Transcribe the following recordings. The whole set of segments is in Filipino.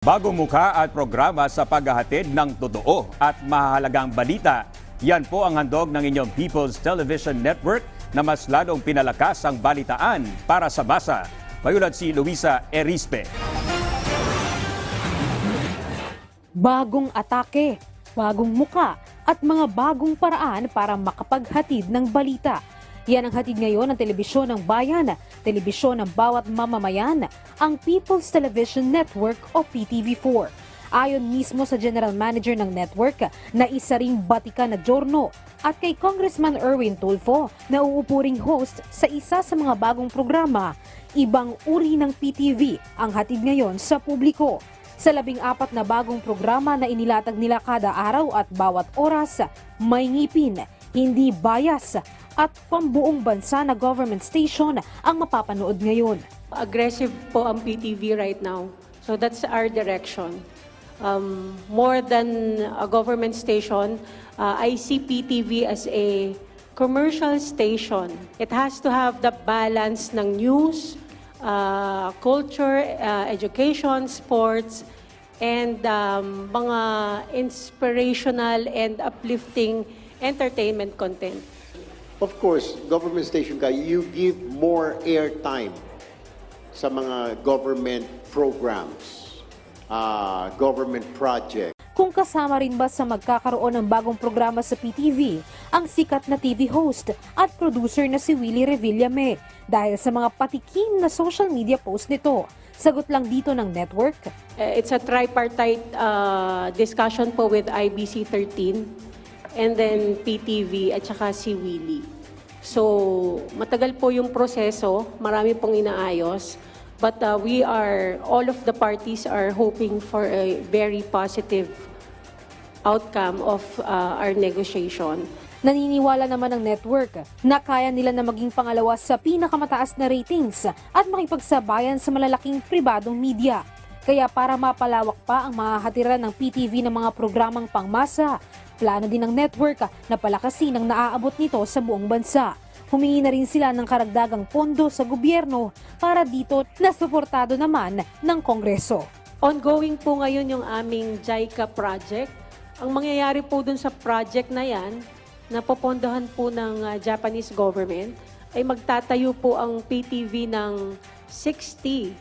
Bagong mukha at programa sa paghahatid ng totoo at mahalagang balita. Yan po ang handog ng inyong People's Television Network na mas lalong pinalakas ang balitaan para sa basa. Mayulad si Luisa Erispe. bagong atake, bagong muka at mga bagong paraan para makapaghatid ng balita. Yan ang hatid ngayon ng telebisyon ng bayan, telebisyon ng bawat mamamayan, ang People's Television Network o PTV4. Ayon mismo sa general manager ng network na isa ring batika na Jorno at kay Congressman Erwin Tulfo na uupuring host sa isa sa mga bagong programa, ibang uri ng PTV ang hatid ngayon sa publiko sa labing apat na bagong programa na inilatag nila kada araw at bawat oras, may ngipin, hindi bias at pambuong bansa na government station ang mapapanood ngayon. aggressive po ang PTV right now. So that's our direction. Um, more than a government station, uh, I see PTV as a commercial station. It has to have the balance ng news, uh, culture, uh, education, sports, and um, mga inspirational and uplifting entertainment content. Of course, government station ka, you give more airtime sa mga government programs, uh, government projects. Kung kasama rin ba sa magkakaroon ng bagong programa sa PTV, ang sikat na TV host at producer na si Willie Revillame dahil sa mga patikim na social media post nito. Sagot lang dito ng network, Uh, It's a tripartite uh, discussion po with IBC 13 and then PTV at saka si Willie. So, matagal po yung proseso, marami pong inaayos. But uh, we are, all of the parties are hoping for a very positive outcome of uh, our negotiation. Naniniwala naman ng network na kaya nila na maging pangalawa sa pinakamataas na ratings at makipagsabayan sa malalaking pribadong media. Kaya para mapalawak pa ang mahahatiran ng PTV ng mga programang pangmasa, plano din ng network na palakasin ang naaabot nito sa buong bansa. Humingi na rin sila ng karagdagang pondo sa gobyerno para dito na suportado naman ng Kongreso. Ongoing po ngayon yung aming JICA project. Ang mangyayari po dun sa project na yan, na popondohan po ng uh, Japanese government, ay magtatayo po ang PTV ng 60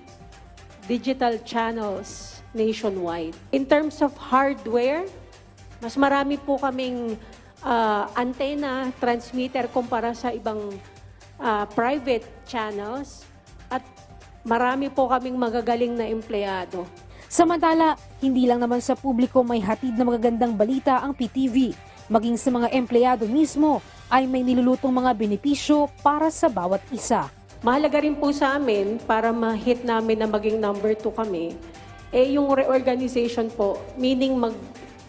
digital channels nationwide. In terms of hardware, mas marami po kaming uh, antenna, transmitter kumpara sa ibang uh, private channels at marami po kaming magagaling na empleyado. Samantala, hindi lang naman sa publiko may hatid na magagandang balita ang PTV. Maging sa mga empleyado mismo ay may nilulutong mga benepisyo para sa bawat isa. Mahalaga rin po sa amin para ma-hit namin na maging number two kami, eh yung reorganization po, meaning mag,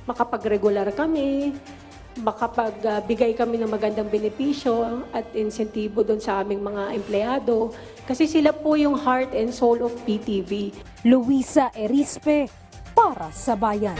makapag-regular kami, makapagbigay kami ng magandang benepisyo at insentibo doon sa aming mga empleyado. Kasi sila po yung heart and soul of PTV. Luisa Erispe para sa bayan.